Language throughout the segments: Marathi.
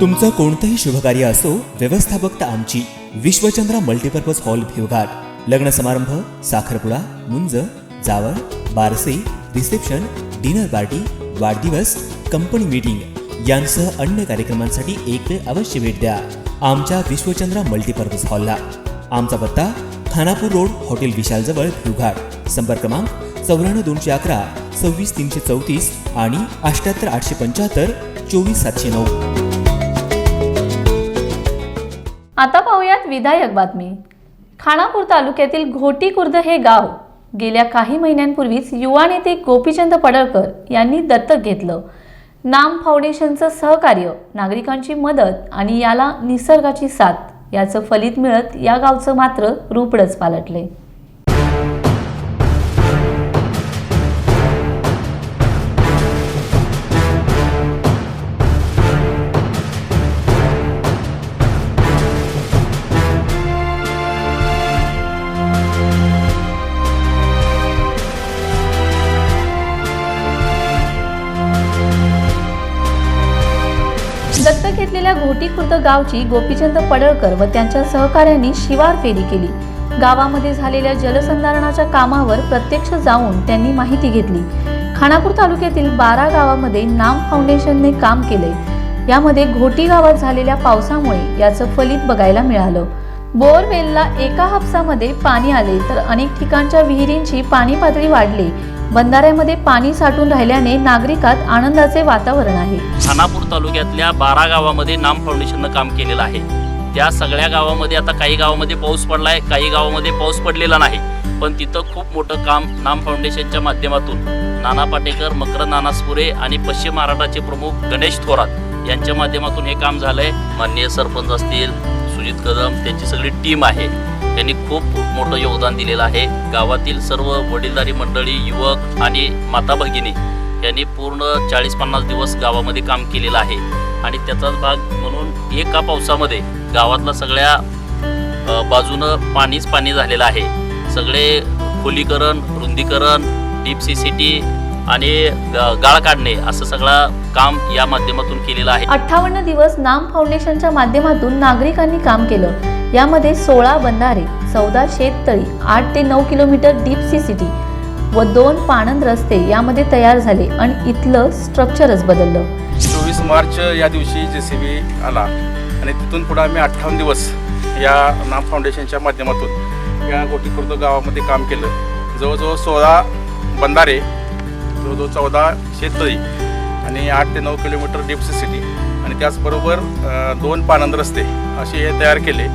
तुमचं कोणतंही शुभकार्य असो व्यवस्थापकता आमची. Vishwachandra multipurpose hall Bhivghat. लग्न समारंभ साखरपुडा मुंज जावळ बारसे रिसेप्शन डिनर पार्टी वाढदिवस कंपनी मीटिंग. यांसह अन्य कार्यक्रमांसाठी एक वेळ अवश्य भेट द्या. आमच्या विश्वचंद्रा मल्टीपर्पज हॉलला. आमचा पत्ता खानापूर रोड हॉटेल विशालजवळ भिवघाट. संपर्क क्रमांक चौऱ्याण्णव दोनशे अकरा सव्वीस तीनशे चौतीस आणि अठ्याहत्तर आठशे पंच्याहत्तर चोवीस सातशे नऊ. आता पाहूयात विधायक बातमी. खानापूर तालुक्यातील घोटी खुर्द हे गाव गेल्या काही महिन्यांपूर्वीच युवा नेते गोपीचंद पडळकर यांनी दत्तक घेतलं. नाम फाउंडेशनचं सहकार्य नागरिकांची मदत आणि याला निसर्गाची साथ याचं फलित मिळत या गावचं मात्र रूपडच पालटले दत्तक घेतलेल्या घोटी खुर्द गावची गोपीचंद पडळकर व त्यांच्या सहकाऱ्यांनी शिवार फेरी केली. गावामध्ये झालेल्या जलसंधारणाच्या कामावर प्रत्यक्ष जाऊन त्यांनी माहिती घेतली. खानापूर तालुक्यातील बारा गावामध्ये नाम फाउंडेशनने काम केले यामध्ये घोटी गावात झालेल्या पावसामुळे याचं फलित बघायला मिळालं. बोरवेलला एका हापसामध्ये पाणी आले तर अनेक ठिकाणच्या विहिरींची पाणी पातळी वाढली. बंधाऱ्यामध्ये पाणी साठून राहिल्याने नागरिकात आनंदाचे वातावरण आहे. खानापूर तालुक्यातल्या बारा गावामध्ये नाम फाउंडेशननं काम केलेलं आहे. त्या सगळ्या गावामध्ये आता काही गावामध्ये पाऊस पडलाय काही गावामध्ये पाऊस पडलेला नाही. पण तिथं खूप मोठं काम नाम फाउंडेशनच्या माध्यमातून नाना पाटेकर मकर नानासपुरे आणि पश्चिम महाराष्ट्राचे प्रमुख गणेश थोरात यांच्या माध्यमातून हे काम झालंय. माननीय सरपंच असतील सुजित कदम त्यांची सगळी टीम आहे. यांनी खूप मोठं योगदान दिलेलं आहे. गावातील सर्व वडीलधारी मंडळी युवक आणि माता भगिनी यांनी पूर्ण चाळीस पन्नास दिवस गावामध्ये काम केलेलं आहे. आणि त्याचाच भाग म्हणून एका पावसामध्ये गावातला सगळ्या बाजूनं पाणीच पाणी झालेलं आहे. सगळे खोलीकरण रुंदीकरण डीप सी सी टी आणि ग- गाळ काढणे असं सगळं काम या माध्यमातून केलेलं आहे. अठ्ठावन्न दिवस नाम फाउंडेशनच्या माध्यमातून नागरिकांनी काम केलं. यामध्ये सोळा बंधारे चौदा शेततळी आठ ते नऊ किलोमीटर डीप सी सिटी व दोन पाणंद रस्ते यामध्ये तयार झाले आणि इथलं स्ट्रक्चरच बदललं. चोवीस मार्च या दिवशी जे सी बी आला आणि तिथून पुढं आम्ही अठ्ठावन्न दिवस या नाम फाउंडेशनच्या माध्यमातून या गोटीखुर्द गावामध्ये काम केलं. जवळजवळ सोळा बंधारे जवळजवळ चौदा शेततळी आणि आठ ते नऊ किलोमीटर डीप सिटी आणि त्याचबरोबर दोन पानंद रस्ते असे हे तयार केले.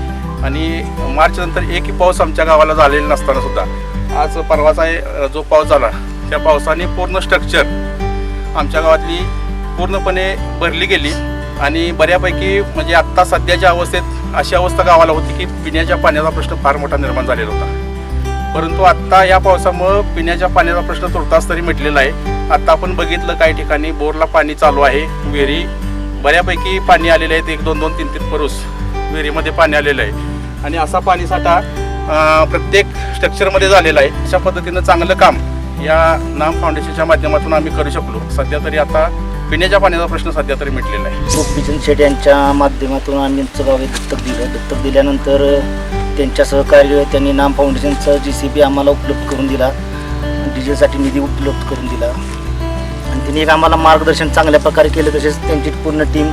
आणि मार्चनंतर एकही पाऊस आमच्या गावाला झालेला नसताना सुद्धा. आज परवाचा जो पाऊस झाला त्या पावसाने पूर्ण स्ट्रक्चर आमच्या गावातली पूर्णपणे भरली गेली. आणि बऱ्यापैकी म्हणजे आत्ता सध्याच्या अवस्थेत अशी अवस्था गावाला होती की पिण्याच्या पाण्याचा प्रश्न फार मोठा निर्माण झालेला होता. परंतु आत्ता या पावसामुळं पिण्याच्या पाण्याचा प्रश्न तुर्तास तरी मिटलेला आहे. आत्ता आपण बघितलं काही ठिकाणी बोरला पाणी चालू आहे विहिरी. बऱ्यापैकी पाणी आलेले आहेत एक दोन दोन तीन तीन परूस. विहिरीमध्ये पाणी आलेलं आहे. आणि असा पाणीसाठा अं, प्रत्येक स्ट्रक्चरमध्ये झालेला आहे. अशा पद्धतीनं चांगलं काम या नाम फाउंडेशनच्या माध्यमातून आम्ही करू शकलो. सध्या तरी आता पिण्याच्या पाण्याचा प्रश्न सध्या तरी मिटलेला आहे. गोपीचंद शेट यांच्या माध्यमातून आम्ही आमचं गाव दत्तक दिलं. दत्तक दिल्यानंतर त्यांच्या सहकार्य त्यांनी नाम फाउंडेशनचा जी सी बी आम्हाला उपलब्ध करून दिला. डिझेलसाठी निधी उपलब्ध करून दिला. आणि त्यांनी एक आम्हाला मार्गदर्शन चांगल्या प्रकारे केलं तसेच त्यांची पूर्ण टीम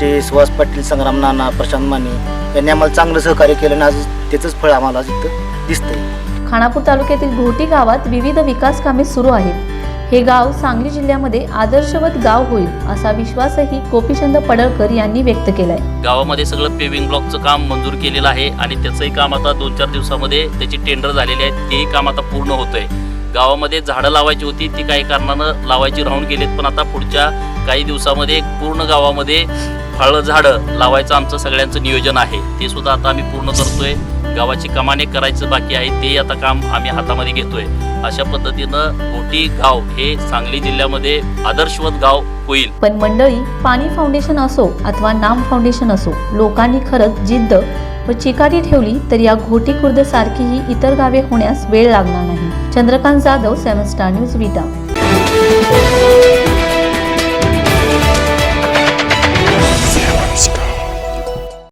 जे सुहास पाटील संग्राम नाना प्रशांत माने यांनी आम्हाला चांगलं सहकार्य केलं आणि आज त्याचंच फळ आम्हाला आज इथं दिसतंय. खानापूर तालुक्यातील घोटी गावात विविध विकास कामे सुरू आहेत. हे गाव सांगली जिल्ह्यामध्ये आदर्शवत गाव होईल असा विश्वासही गोपीचंद पडळकर यांनी व्यक्त केलाय. गावामध्ये सगळं पेविंग ब्लॉकचं काम मंजूर केलेलं आहे आणि त्याचंही काम आता दोन चार दिवसामध्ये त्याची टेंडर झालेली आहे. तेही काम आता पूर्ण होतंय. गावामध्ये झाडं लावायची होती ती काही कारणानं लावायची राहून गेलीत. पण आता पुढच्या काही दिवसामध्ये पूर्ण गावामध्ये फळ झाडं लावायचं आमचं सगळ्यांचं नियोजन आहे. ते सुद्धा आता आम्ही पूर्ण करतोय. गावाची कमाने करायचं बाकी आहे ते आता काम आम्ही हातामध्ये घेतोय. अशा पद्धतीनं मोठी गाव हे सांगली जिल्ह्यामध्ये आदर्शवत गाव होईल. पण मंडळी पाणी फाउंडेशन असो अथवा नाम फाउंडेशन असो लोकांनी खरंच जिद्द व चिकाटी ठेवली तर या घोटी खुर्द सारखीही इतर गावे होण्यास वेळ लागणार नाही. Chandrakant Jadhav seven star news Vita.